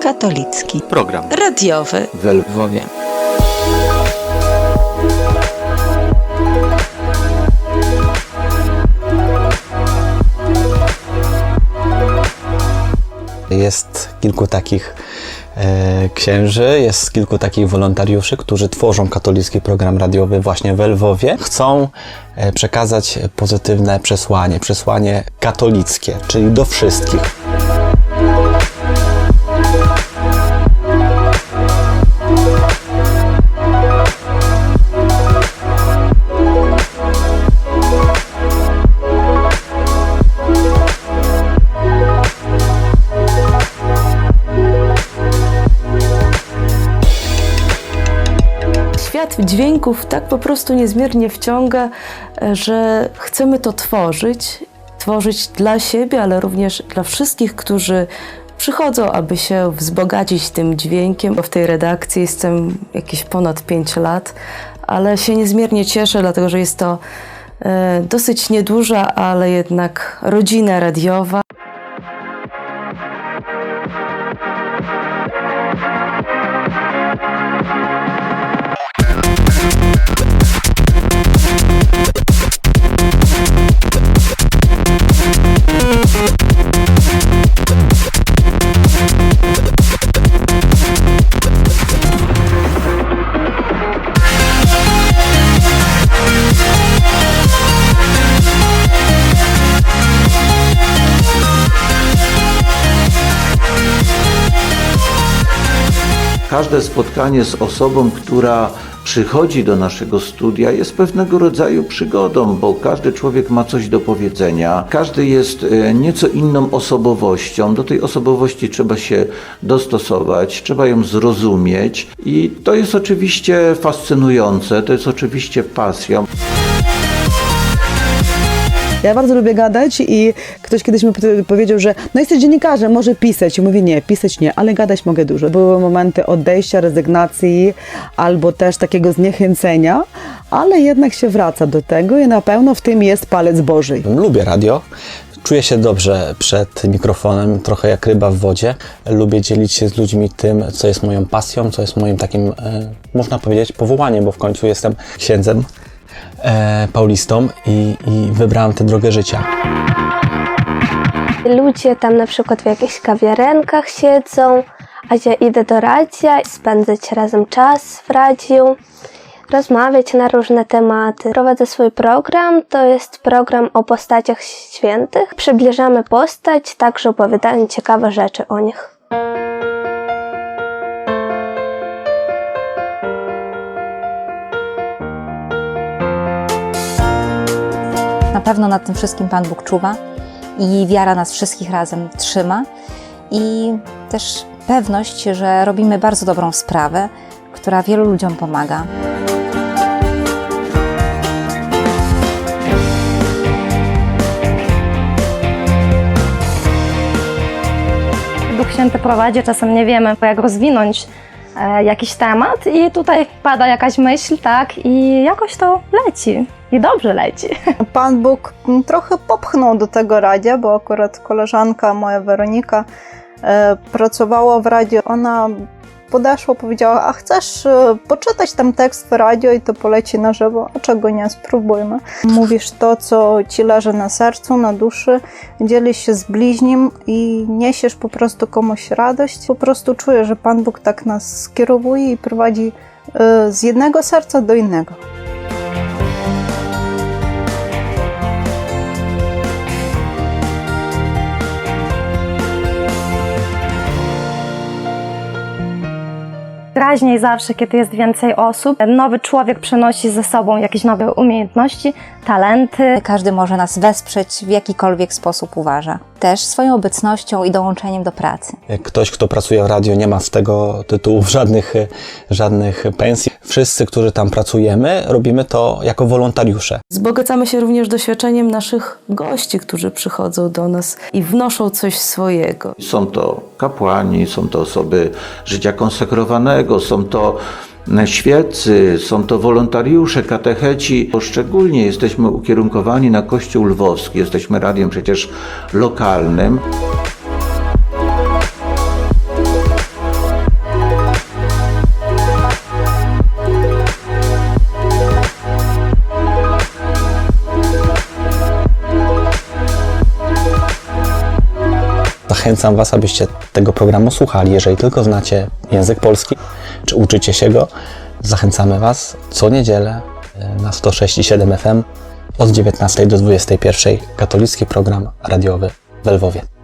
katolicki, Program radiowy w Lwowie. Jest kilku takich e, księży, jest kilku takich wolontariuszy, którzy tworzą katolicki program radiowy właśnie w Lwowie. Chcą e, przekazać pozytywne przesłanie, przesłanie katolickie, czyli do wszystkich. Świat dźwięków tak po prostu niezmiernie wciąga, e, że chcemy to tworzyć. Tworzyć dla siebie, ale również dla wszystkich, którzy przychodzą, aby się wzbogacić tym dźwiękiem. Bo w tej redakcji jestem jakieś ponad 5 lat, ale się niezmiernie cieszę, dlatego że jest to e, dosyć nieduża, ale jednak rodzina radiowa. Każde spotkanie z osobą, która przychodzi do naszego studia, jest pewnego rodzaju przygodą, bo każdy człowiek ma coś do powiedzenia. Każdy jest e, nieco inną osobowością. Do tej osobowości trzeba się dostosować, trzeba ją zrozumieć, i to jest oczywiście fascynujące, to jest oczywiście pasja. Ja bardzo lubię gadać i ktoś kiedyś mi powie- powiedział, że no jesteś dziennikarzem, może pisać. I mówię nie, pisać nie, ale gadać mogę dużo. Były momenty odejścia, rezygnacji albo też takiego zniechęcenia, ale jednak się wraca do tego i na pewno w tym jest palec Boży. Lubię radio. Czuję się dobrze przed mikrofonem, trochę jak ryba w wodzie. Lubię dzielić się z ludźmi tym, co jest moją pasją, co jest moim takim, e, można powiedzieć, powołaniem, bo w końcu jestem księdzem, e, paulistą i, i wybrałem tę drogę życia. Ludzie tam na przykład w jakichś kawiarenkach siedzą, a ja idę do radia, spędzać razem czas w radiu, rozmawiać na różne tematy. Prowadzę swój program, to jest program o postaciach świętych. Przybliżamy postać, także opowiadając ciekawe rzeczy o nich. Na pewno nad tym wszystkim Pan Bóg czuwa i wiara nas wszystkich razem trzyma i też pewność, że robimy bardzo dobrą sprawę, która wielu ludziom pomaga. Duch Święty prowadzi, czasem nie wiemy, jak rozwinąć e, jakiś temat i tutaj pada jakaś myśl, tak, i jakoś to leci. I dobrze leci. Pan Bóg trochę popchnął do tego radia, bo akurat koleżanka moja Weronika e, pracowała w radio. Ona podeszła, powiedziała, a chcesz e, poczytać tam tekst w radio i to poleci na żywo? A czego nie? Spróbujmy. Mówisz to, co ci leży na sercu, na duszy, dzielisz się z bliźnim i niesiesz po prostu komuś radość. Po prostu czuję, że Pan Bóg tak nas skierowuje i prowadzi e, z jednego serca do innego. Raźniej zawsze, kiedy jest więcej osób, nowy człowiek przynosi ze sobą jakieś nowe umiejętności, talenty. Każdy może nas wesprzeć w jakikolwiek sposób uważa. Też swoją obecnością i dołączeniem do pracy. Jak ktoś, kto pracuje w radio, nie ma z tego tytułu żadnych, żadnych pensji. Wszyscy, którzy tam pracujemy, robimy to jako wolontariusze. Wzbogacamy się również doświadczeniem naszych gości, którzy przychodzą do nas i wnoszą coś swojego. Są to kapłani, są to osoby życia konsekrowanego, są to świeccy, są to wolontariusze, katecheci. Szczególnie jesteśmy ukierunkowani na Kościół Lwowski, jesteśmy radiem przecież lokalnym. Zachęcam Was, abyście tego programu słuchali. Jeżeli tylko znacie język polski, czy uczycie się go, zachęcamy Was co niedzielę e, na 106,7 FM od 19 do 21 katolicki program radiowy w Lwowie.